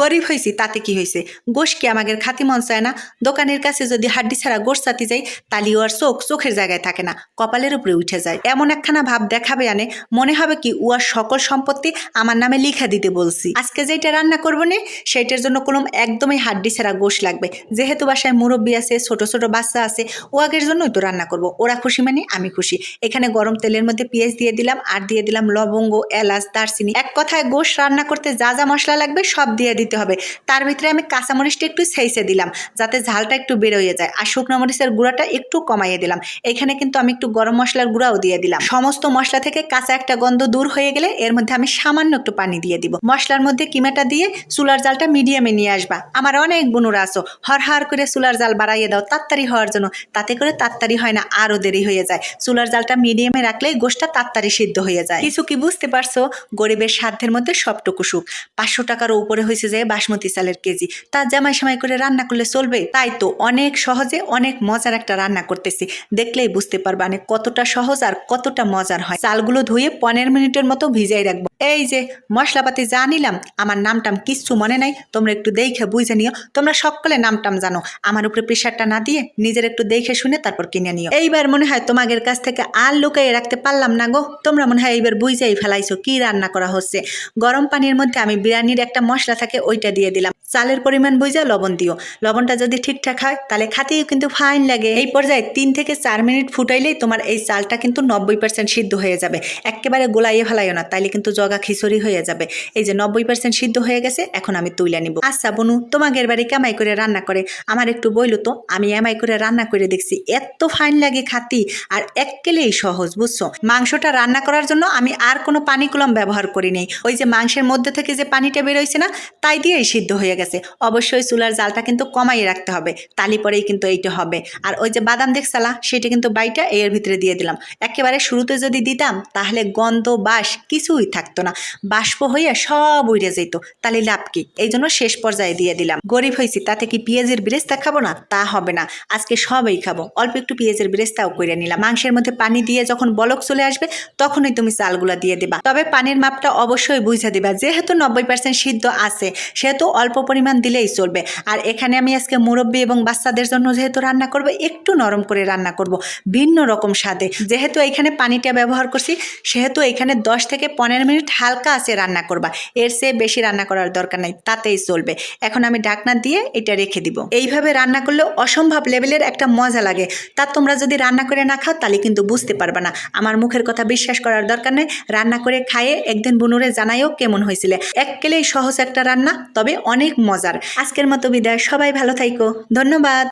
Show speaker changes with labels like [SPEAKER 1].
[SPEAKER 1] গরিব হয়েছি তাতে কি হয়েছে গোশ কি আমাদের খাতি মন চায় না? দোকানের কাছে যদি হাড্ডি ছাড়া গোশ চাতি যাই তালি ওর চোখ চোখের জায়গায় থাকে না, কপালের উপরে উঠে যায়। এমন একখানা ভাব দেখাবে আনে, মনে হবে কি উয়ার সকল সম্পত্তি আমার নামে লিখা দিতে বলছি। আজকে যেটা রান্না করব নে, সেইটার জন্য কোনো একদমই হাড্ডি ছাড়া গোশ লাগবে। যেহেতু বাসায় মুরব্বী আছে, ছোট ছোট বাচ্চা আছে ও আগের জন্যই তো রান্না করব। ওরা খুশি মানে আমি খুশি। এখানে গরম তেলের মধ্যে পেঁয়াজ দিয়ে দিলাম, আর দিয়ে দিলাম লবঙ্গ, এলাচ, দারচিনি। এক কথায় গোশ রান্না করতে যা যা মশলা লাগবে সব দিয়ে দিতে হবে। তার ভিতরে আমি কাঁচামরিচটা একটু ছেঁচে দিলাম, যাতে ঝালটা একটু বেরোয় যায়। আর শুকনো মরিচের গুঁড়াটা একটু কমাইয়ে দিলাম। এখানে কিন্তু আমি একটু গরম মশলার গুঁড়াও দিয়ে দিলাম। সমস্ত মশলা থেকে কাঁচা একটা গন্ধ দূর হয়ে গেলে এর মধ্যে আমি সামান্য একটু পানি দিয়ে দিব। মশলার মধ্যে কিমাটা দিয়ে চুলার জালটা মিডিয়ামে নিয়ে আসবা। আমার অনেক বুনুরা আসো হর হর করে চুলার জাল বাড়াইয়ে দাও তাড়াতাড়ি হওয়ার জন্য। তাতে করে তাড়াতাড়ি হয় না আরও দেরি হয়ে যায়। চুলার জালটা মিডিয়ামে রাখলেই গোষ্ঠটা তাড়াতাড়ি সিদ্ধ হয়ে যায়। কিছু কি বুঝতে পারছ? গরিবের সাধ্যের মধ্যে সবটুকু সুখ। পাঁচশো টাকারও উপরে হয়েছে যে বাসমতি চালের কেজি। তা জামাই সামাই করে রান্না করলে চলবে? তাই তো অনেক সহজে অনেক মজার একটা রান্না করতেছি। দেখলেই বুঝতে পারবা মানে কতটা সহজ আর কতটা মজার হয়। চালগুলো ধুয়ে পনেরো মিনিটের মতো ভিজাই রাখব। এই যে মশলাপাতি যা নিলাম, আমার নামটাম কিচ্ছু মনে নাই। তোমরা একটু দেখে বুঝে নিও। তোমরা সকলে নামটাম জানো। আমার উপরে প্রেশারটা না দিয়ে নিজের একটু দেখে শুনে তারপর কিনে নিও। এইবার মনে হয় তোমাদের কাছ থেকে আর লুকাইয়ে রাখতে পারলাম না গো। তোমরা মনে হয় এইবার বুঝেই ফেলাইছো কি রান্না করা হচ্ছে। গরম পানির মধ্যে আমি বিরিয়ানির একটা মশলা থাকে, ওইটা দিয়ে দিলাম। চালের পরিমাণ বুঝে লবণ দিও। লবণটা যদি ঠিকঠাক হয়, তাহলে খাতেও কিন্তু ফাইন লাগে। এই পর্যায়ে তিন থেকে চার মিনিট ফুটাইলেই তোমার এই চালটা কিন্তু নব্বই পার্সেন্ট সিদ্ধ হয়ে যাবে। একেবারে গোলাইয়ে ফেলাইও না, তাইলে কিন্তু জগা খিচুড়ি হয়ে যাবে। এই যে নব্বই পার্সেন্ট সিদ্ধ হয়ে গেছে, এখন আমি তুইলা নিব। আচ্ছা বনু তোমাদের বাড়ি কামাই করে রান্না করে? আমার একটু বইলো তো, আমি এমাই করে রান্না করে দেখছি এত ফাইন লাগে খাতি, আর একেলেই সহজ, বুঝছ? মাংসটা রান্না করার জন্য আমি আর কোনো পানি কলম ব্যবহার করি নেই। ওই যে মাংসের মধ্যে থেকে যে পানিটা বেরোইছে না, তাই দিয়েই সিদ্ধ হয়ে গেছে। অবশ্যই চুলার জালটা কিন্তু কমাই রাখতে হবে। তালি পরেই কিন্তু এইটা হবে। আর ওই যে বাদাম দেখছালা সেটা কিন্তু বাইটা এর ভিতরে দিয়ে দিলাম। একেবারে শুরুতে যদি দিতাম, তাহলে গন্ধ, বাস কিছুই থাকতো না। বাষ্প হইয়া সব উড়ে যেত তাহলে লাভ কি? এই জন্য শেষ পর্যায়ে দিয়ে দিলাম। গরিব হয়েছি তাতে কি পেঁয়াজের ব্রেস্তা খাব না? তা হবে না। আজকে সবই খাব। অল্প একটু পেঁয়াজের ব্রেস্তাও করে নিলাম। মাংসের মধ্যে পানি দিয়ে যখন বলক চলে আসবে, তখনই তুমি চালগুলা দিয়ে দিবা। তবে পানির মাপটা অবশ্যই বুঝে দিবা। যেহেতু নব্বই পার্সেন্ট সিদ্ধ আছে, সেহেতু অল্প পরিমাণ দিলেই চলবে। আর এখানে আমি আজকে মুরব্বী এবং বাচ্চাদের জন্য যেহেতু রান্না করব, একটু নরম করে রান্না করব, ভিন্ন রকম স্বাদে। যেহেতু এখানে পানিটা ব্যবহার করছি, সেহেতু এখানে দশ থেকে পনেরো মিনিট হালকা আছে রান্না করবা। এর চেয়ে বেশি রান্না করার দরকার নাই, তাতেই চলবে। এখন আমি ঢাকনা দিয়ে এটা রেখে দিব। এইভাবে রান্না করলে অসম্ভব লেভেলের একটা মজা লাগে। তা তোমরা যদি রান্না করে না খাও, তাহলে কিন্তু বুঝতে পারবে না। আমার মুখের কথা বিশ্বাস করার দরকার নেই। রান্না করে খায়ে একদিন বুনুরে জানাইও কেমন হয়েছিল। এককেলেই সহজ একটা রান্না, তবে অনেক মজার। আজকের মতো বিদায়। সবাই ভালো থাইকো। ধন্যবাদ।